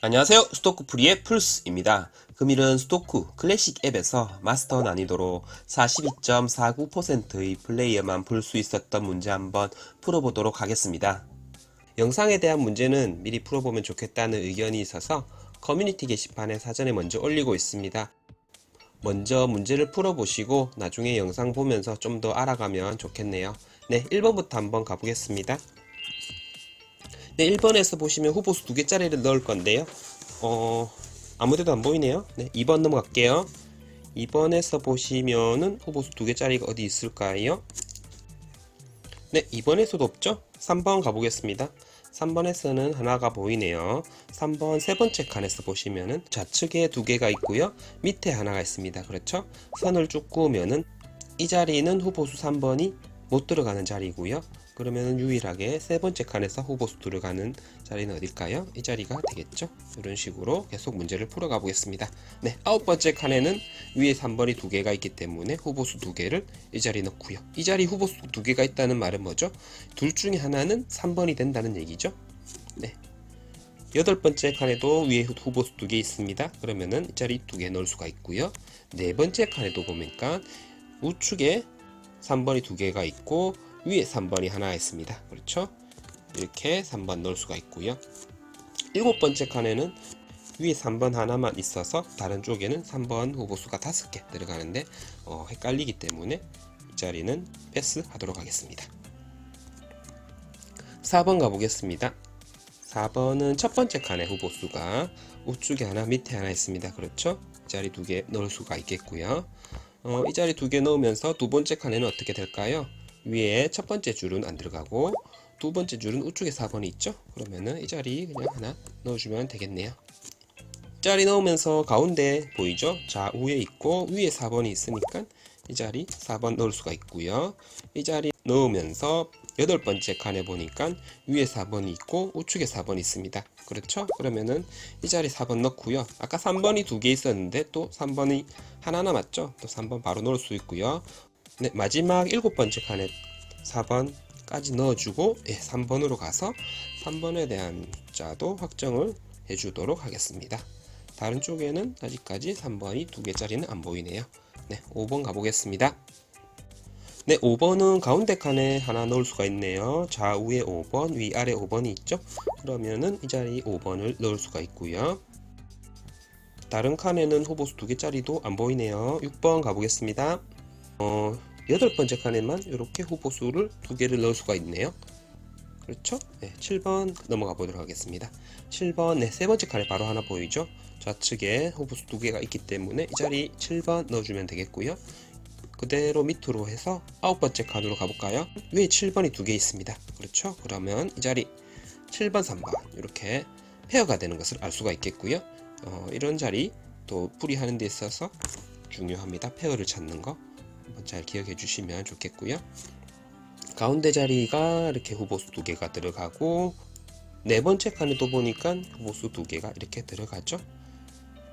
안녕하세요. 스토크프리의 플스입니다. 금일은 스토크 클래식 앱에서 마스터 난이도로 42.49%의 플레이어만 풀수 있었던 문제 한번 풀어보도록 하겠습니다. 영상에 대한 문제는 미리 풀어보면 좋겠다는 의견이 있어서 커뮤니티 게시판에 사전에 먼저 올리고 있습니다. 먼저 문제를 풀어보시고 나중에 영상 보면서 좀 더 알아가면 좋겠네요. 네, 1번부터 한번 가보겠습니다. 네, 1번에서 보시면 후보수 두 개짜리를 넣을 건데요. 어, 아무데도 안 보이네요. 네, 2번 넘어갈게요. 2번에서 보시면은 후보수 두 개짜리가 어디 있을까요? 네, 2번에서도 없죠? 3번 가보겠습니다. 3번에서는 하나가 보이네요. 3번 세 번째 칸에서 보시면은 좌측에 두 개가 있고요. 밑에 하나가 있습니다. 그렇죠? 선을 쭉 그으면은 이 자리는 후보수 3번이 못 들어가는 자리고요. 그러면 유일하게 세 번째 칸에서 후보수 들어가는 자리는 어딜까요? 이 자리가 되겠죠? 이런 식으로 계속 문제를 풀어가 보겠습니다. 네, 아홉 번째 칸에는 위에 3번이 두 개가 있기 때문에 후보수 두 개를 이 자리에 넣고요. 이 자리 후보수 두 개가 있다는 말은 뭐죠? 둘 중에 하나는 3번이 된다는 얘기죠. 네. 여덟 번째 칸에도 위에 후보수 두 개 있습니다. 그러면은 이 자리 두 개 넣을 수가 있고요. 네 번째 칸에도 보니까 우측에 3번이 두 개가 있고 위에 3번이 하나 있습니다. 그렇죠? 이렇게 3번 넣을 수가 있고요. 일곱 번째 칸에는 위에 3번 하나만 있어서 다른 쪽에는 3번 후보수가 5개 들어가는데 어, 헷갈리기 때문에 이 자리는 패스하도록 하겠습니다. 4번 가보겠습니다. 4번은 첫 번째 칸에 후보수가 우측에 하나 밑에 하나 있습니다. 그렇죠? 이 자리 두 개 넣을 수가 있겠고요. 어, 이 자리 두 개 넣으면서 두 번째 칸에는 어떻게 될까요? 위에 첫 번째 줄은 안 들어가고 두 번째 줄은 우측에 4번이 있죠? 그러면은 이 자리 그냥 하나 넣어주면 되겠네요. 이 자리 넣으면서 가운데 보이죠? 좌우에 있고 위에 4번이 있으니까 이 자리 4번 넣을 수가 있고요. 이 자리 넣으면서 여덟 번째 칸에 보니까 위에 4번이 있고 우측에 4번이 있습니다. 그렇죠? 그러면은 이 자리 4번 넣고요. 아까 3번이 두 개 있었는데 또 3번이 하나 남았죠? 또 3번 바로 넣을 수 있고요. 네, 마지막 일곱 번째 칸에 4번까지 넣어주고 예, 3번으로 가서 3번에 대한 숫자도 확정을 해주도록 하겠습니다. 다른 쪽에는 아직까지 3번이 두 개짜리는 안 보이네요. 네, 5번 가보겠습니다. 네, 5번은 가운데 칸에 하나 넣을 수가 있네요. 좌우에 5번, 위아래 5번이 있죠? 그러면은 이 자리 5번을 넣을 수가 있고요. 다른 칸에는 후보수 두 개짜리도 안 보이네요. 6번 가보겠습니다. 어, 여덟 번째 칸에만 이렇게 후보 수를 두 개를 넣을 수가 있네요. 그렇죠? 네, 7번 넘어가 보도록 하겠습니다. 7번, 네, 세 번째 칸에 바로 하나 보이죠? 좌측에 후보수 두 개가 있기 때문에 이 자리 7번 넣어주면 되겠고요. 그대로 밑으로 해서 아홉 번째 칸으로 가볼까요? 위에 7번이 두 개 있습니다. 그렇죠? 그러면 이 자리 7번, 3번 이렇게 페어가 되는 것을 알 수가 있겠고요. 어, 이런 자리 또 풀이하는 데 있어서 중요합니다. 페어를 찾는 거. 한번 잘 기억해 주시면 좋겠고요. 가운데 자리가 이렇게 후보수 두 개가 들어가고 네 번째 칸에도 보니까 후보수 두 개가 이렇게 들어가죠.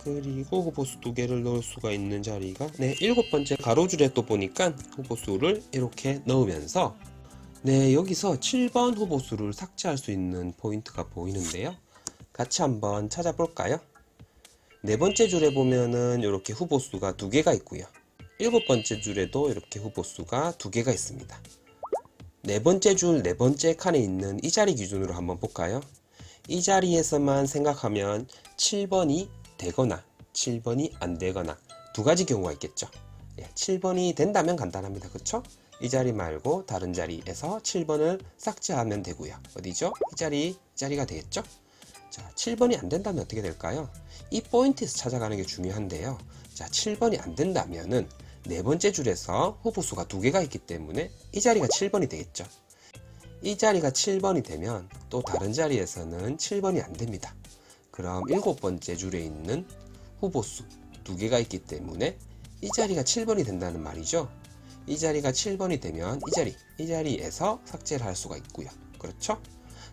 그리고 후보수 두 개를 넣을 수가 있는 자리가 네 일곱 번째 가로줄에 또 보니까 후보수를 이렇게 넣으면서 네 여기서 7번 후보수를 삭제할 수 있는 포인트가 보이는데요. 같이 한번 찾아볼까요? 네 번째 줄에 보면은 이렇게 후보수가 두 개가 있고요. 일곱 번째 줄에도 이렇게 후보수가 두 개가 있습니다. 네 번째 줄, 네 번째 칸에 있는 이 자리 기준으로 한번 볼까요? 이 자리에서만 생각하면 7번이 되거나 7번이 안 되거나 두 가지 경우가 있겠죠. 예, 7번이 된다면 간단합니다. 그쵸? 이 자리 말고 다른 자리에서 7번을 삭제하면 되고요. 어디죠? 이 자리, 이 자리가 되겠죠? 자, 7번이 안 된다면 어떻게 될까요? 이 포인트에서 찾아가는 게 중요한데요. 자, 7번이 안 된다면은 네 번째 줄에서 후보수가 두 개가 있기 때문에 이 자리가 7번이 되겠죠. 이 자리가 7번이 되면 또 다른 자리에서는 7번이 안 됩니다. 그럼 일곱 번째 줄에 있는 후보수 두 개가 있기 때문에 이 자리가 7번이 된다는 말이죠. 이 자리가 7번이 되면 이 자리, 이 자리에서 삭제를 할 수가 있고요. 그렇죠?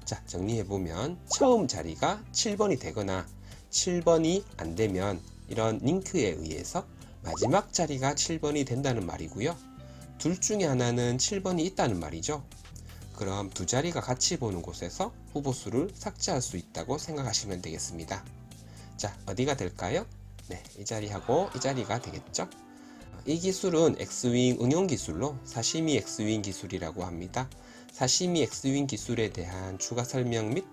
자, 정리해보면 처음 자리가 7번이 되거나 7번이 안 되면 이런 링크에 의해서 마지막 자리가 7번이 된다는 말이고요. 둘 중에 하나는 7번이 있다는 말이죠. 그럼 두 자리가 같이 보는 곳에서 후보수를 삭제할 수 있다고 생각하시면 되겠습니다. 자, 어디가 될까요? 네, 이 자리하고 이 자리가 되겠죠? 이 기술은 엑스윙 응용 기술로 사시미 엑스윙 기술이라고 합니다. 사시미 엑스윙 기술에 대한 추가 설명 및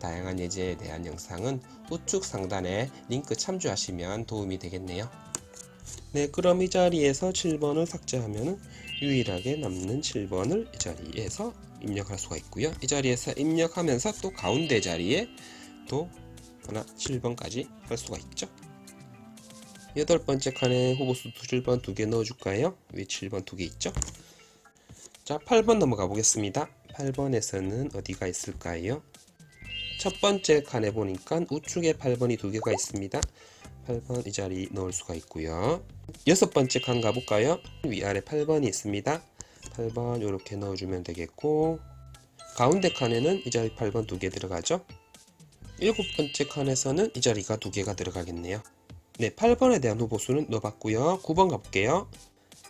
다양한 예제에 대한 영상은 우측 상단에 링크 참조하시면 도움이 되겠네요. 네, 그럼 이 자리에서 7번을 삭제하면 유일하게 남는 7번을 이 자리에서 입력할 수가 있고요. 이 자리에서 입력하면서 또 가운데 자리에 또 하나 7번까지 할 수가 있죠. 여덟 번째 칸에 후보수 7번 두 개 넣어줄까요? 위에 7번 두 개 있죠? 자, 8번 넘어가 보겠습니다. 8번에서는 어디가 있을까요? 첫 번째 칸에 보니까 우측에 8번이 두 개가 있습니다. 8번 이 자리 넣을 수가 있고요. 여섯 번째 칸 가볼까요? 위아래 8번이 있습니다. 8번 이렇게 넣어주면 되겠고 가운데 칸에는 이 자리 8번 두 개 들어가죠. 일곱 번째 칸에서는 이 자리가 두 개가 들어가겠네요. 네, 8번에 대한 후보수는 넣어봤고요. 9번 가볼게요.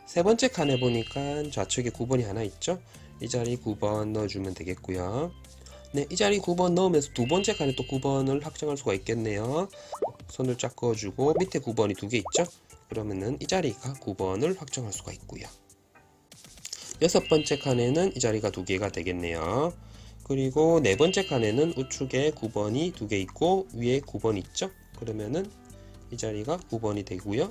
세 번째 칸에 보니까 좌측에 9번이 하나 있죠. 이 자리 9번 넣어주면 되겠고요. 네, 이 자리 9번 넣으면서 두 번째 칸에 또 9번을 확정할 수가 있겠네요. 손을 쫙 그어주고 밑에 9번이 두 개 있죠. 그러면은 이 자리가 9번을 확정할 수가 있고요. 여섯 번째 칸에는 이 자리가 두 개가 되겠네요. 그리고 네 번째 칸에는 우측에 9번이 두 개 있고 위에 9번 있죠. 그러면은 이 자리가 9번이 되고요.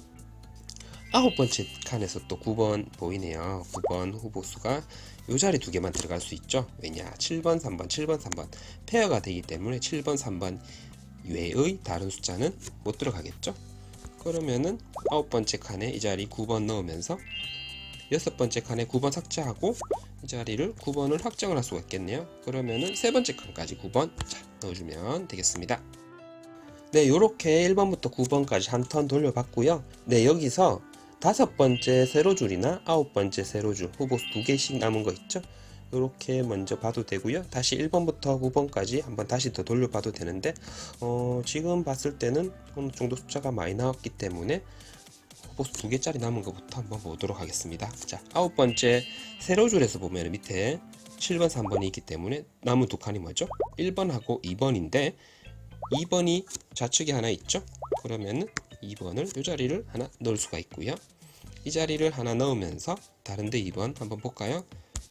아홉 번째 칸에서 또 9번 보이네요. 9번 후보수가 이 자리 두 개만 들어갈 수 있죠. 왜냐? 7번, 3번, 7번, 3번 페어가 되기 때문에 7번, 3번 외의 다른 숫자는 못 들어가겠죠. 그러면은 아홉 번째 칸에 이 자리 9번 넣으면서 여섯 번째 칸에 9번 삭제하고 이 자리를 9번을 확정을 할 수가 있겠네요. 그러면은 세 번째 칸까지 9번 자, 넣어주면 되겠습니다. 네, 요렇게 1번부터 9번까지 한 턴 돌려봤고요. 네, 여기서 다섯 번째 세로줄이나 아홉 번째 세로줄 후보수 두 개씩 남은 거 있죠? 요렇게 먼저 봐도 되고요. 다시 1번부터 9번까지 한번 다시 더 돌려봐도 되는데 어, 지금 봤을 때는 어느 정도 숫자가 많이 나왔기 때문에 후보수 두 개짜리 남은 것부터 한번 보도록 하겠습니다. 자, 아홉 번째 세로줄에서 보면 밑에 7번, 3번이 있기 때문에 남은 두 칸이 뭐죠? 1번하고 2번인데 2번이 좌측에 하나 있죠? 그러면은 2번을 이 자리를 하나 넣을 수가 있고요. 이 자리를 하나 넣으면서 다른데 2번 한번 볼까요?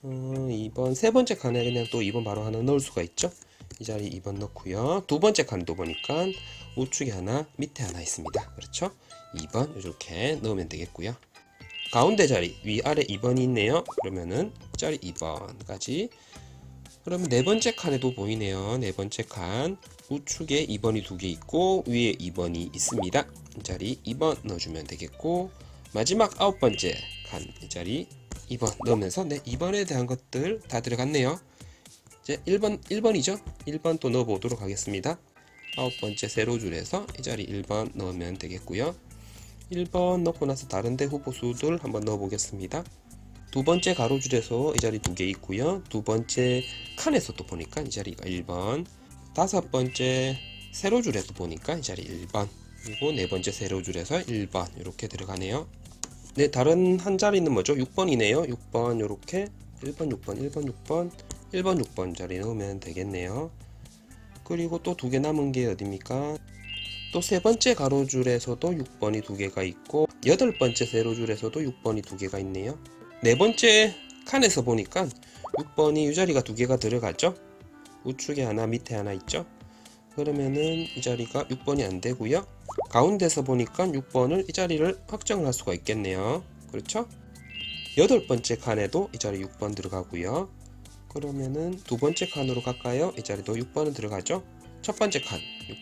어, 2번 세 번째 칸에 그냥 또 2번 바로 하나 넣을 수가 있죠? 이 자리 2번 넣고요. 두 번째 칸도 보니까 우측에 하나, 밑에 하나 있습니다. 그렇죠? 2번 이렇게 넣으면 되겠고요. 가운데 자리 위아래 2번이 있네요. 그러면은 자리 2번까지 그러면 네 번째 칸에도 보이네요. 네 번째 칸 우측에 2번이 두 개 있고 위에 2번이 있습니다. 이 자리 2번 넣어주면 되겠고 마지막 아홉 번째 칸이 자리 2번 넣으면서 네 2번에 대한 것들 다 들어갔네요. 이제 1번 1번이죠. 1번 또 넣어보도록 하겠습니다. 아홉 번째 세로 줄에서 이 자리 1번 넣으면 되겠고요. 1번 넣고 나서 다른 데 후보 수들 한번 넣어 보겠습니다. 두 번째 가로줄에서 이 자리 두 개 있고요. 두 번째 칸에서 또 보니까 이 자리가 1번. 다섯 번째 세로줄에서 보니까 이 자리 1번. 그리고 네 번째 세로 줄에서 1번 이렇게 들어가네요. 네, 다른 한 자리는 뭐죠? 6번이네요. 6번 이렇게 1번, 6번, 1번, 6번, 1번, 6번 자리 넣으면 되겠네요. 그리고 또 두 개 남은 게 어딥니까? 또 세 번째 가로줄에서도 6번이 두 개가 있고 여덟 번째 세로줄에서도 6번이 두 개가 있네요. 네 번째 칸에서 보니까 6번이 이 자리가 두 개가 들어갔죠? 우측에 하나, 밑에 하나 있죠? 그러면은 이 자리가 6번이 안 되고요. 가운데서 보니까 6번을 이 자리를 확정을 할 수가 있겠네요. 그렇죠? 여덟 번째 칸에도 이 자리 6번 들어가고요. 그러면은 두 번째 칸으로 갈까요? 이 자리도 6번은 들어가죠? 첫 번째 칸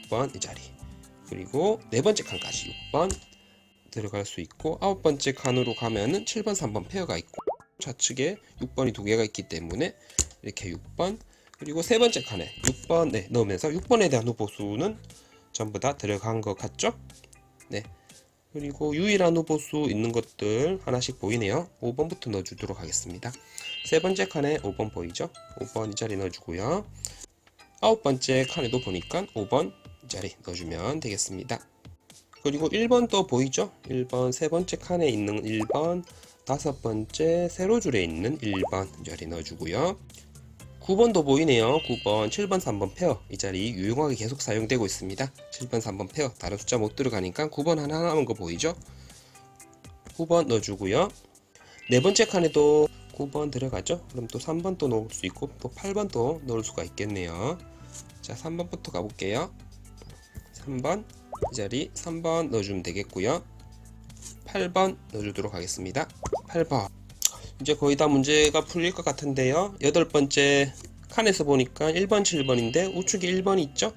6번 이 자리. 그리고 네 번째 칸까지 6번 들어갈 수 있고 아홉 번째 칸으로 가면은 7번, 3번 페어가 있고 좌측에 6번이 두 개가 있기 때문에 이렇게 6번 그리고 세 번째 칸에 6번 네, 넣으면서 6번에 대한 후보수는 전부 다 들어간 것 같죠? 네. 그리고 유일한 후보수 있는 것들 하나씩 보이네요. 5번부터 넣어주도록 하겠습니다. 세 번째 칸에 5번 보이죠? 5번 이 자리 넣어주고요. 아홉 번째 칸에도 보니까 5번 이 자리 넣어주면 되겠습니다. 그리고 1번 또 보이죠? 1번 세 번째 칸에 있는 1번 다섯 번째 세로 줄에 있는 1번 이 자리 넣어주고요. 9번도 보이네요. 9번, 7번, 3번 페어. 이 자리 유용하게 계속 사용되고 있습니다. 7번, 3번 페어. 다른 숫자 못 들어가니까 9번 하나 남은 거 보이죠? 9번 넣어주고요. 네 번째 칸에도 9번 들어가죠? 그럼 또 3번 또 넣을 수 있고 또 8번 또 넣을 수가 있겠네요. 자, 3번부터 가볼게요. 3번 이 자리 3번 넣어주면 되겠고요. 8번 넣어주도록 하겠습니다. 8번 이제 거의 다 문제가 풀릴 것 같은데요. 여덟 번째 칸에서 보니까 1번, 7번인데 우측에 1번이 있죠?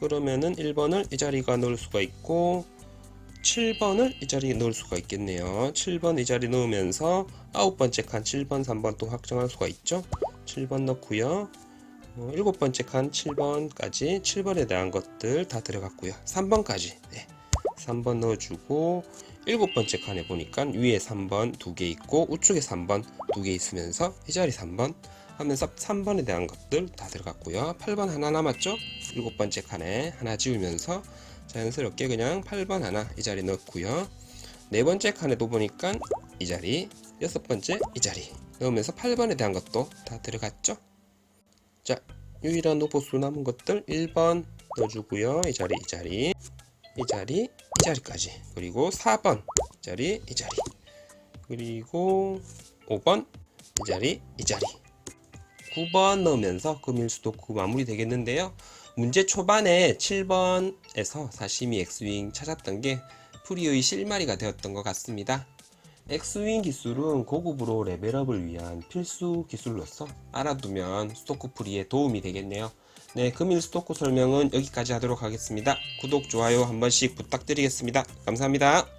그러면은 1번을 이 자리가 넣을 수가 있고 7번을 이 자리에 넣을 수가 있겠네요. 7번 이 자리 넣으면서 아홉 번째 칸 7번, 3번 또 확정할 수가 있죠? 7번 넣고요. 어, 일곱 번째 칸 7번까지 7번에 대한 것들 다 들어갔고요. 3번까지 네. 3번 넣어주고 일곱 번째 칸에 보니까 위에 3번 두 개 있고 우측에 3번 두 개 있으면서 이 자리 3번 하면서 3번에 대한 것들 다 들어갔고요. 8번 하나 남았죠? 일곱 번째 칸에 하나 지우면서 자연스럽게 그냥 8번 하나 이 자리 넣고요. 네 번째 칸에도 보니까 이 자리, 여섯 번째 이 자리 넣으면서 8번에 대한 것도 다 들어갔죠? 자, 유일한 노보수 남은 것들 1번 넣어주고요. 이 자리, 이 자리, 이 자리, 이 자리까지. 그리고 4번 이 자리, 이 자리. 그리고 5번 이 자리, 이 자리. 9번 넣으면서 금일 수도쿠 마무리 되겠는데요. 문제 초반에 7번에서 사시미 엑스윙 찾았던 게 프리의 실마리가 되었던 것 같습니다. 엑스윙 기술은 고급으로 레벨업을 위한 필수 기술로서 알아두면 스토크 프리에 도움이 되겠네요. 네, 금일 스토크 설명은 여기까지 하도록 하겠습니다. 구독, 좋아요 한 번씩 부탁드리겠습니다. 감사합니다.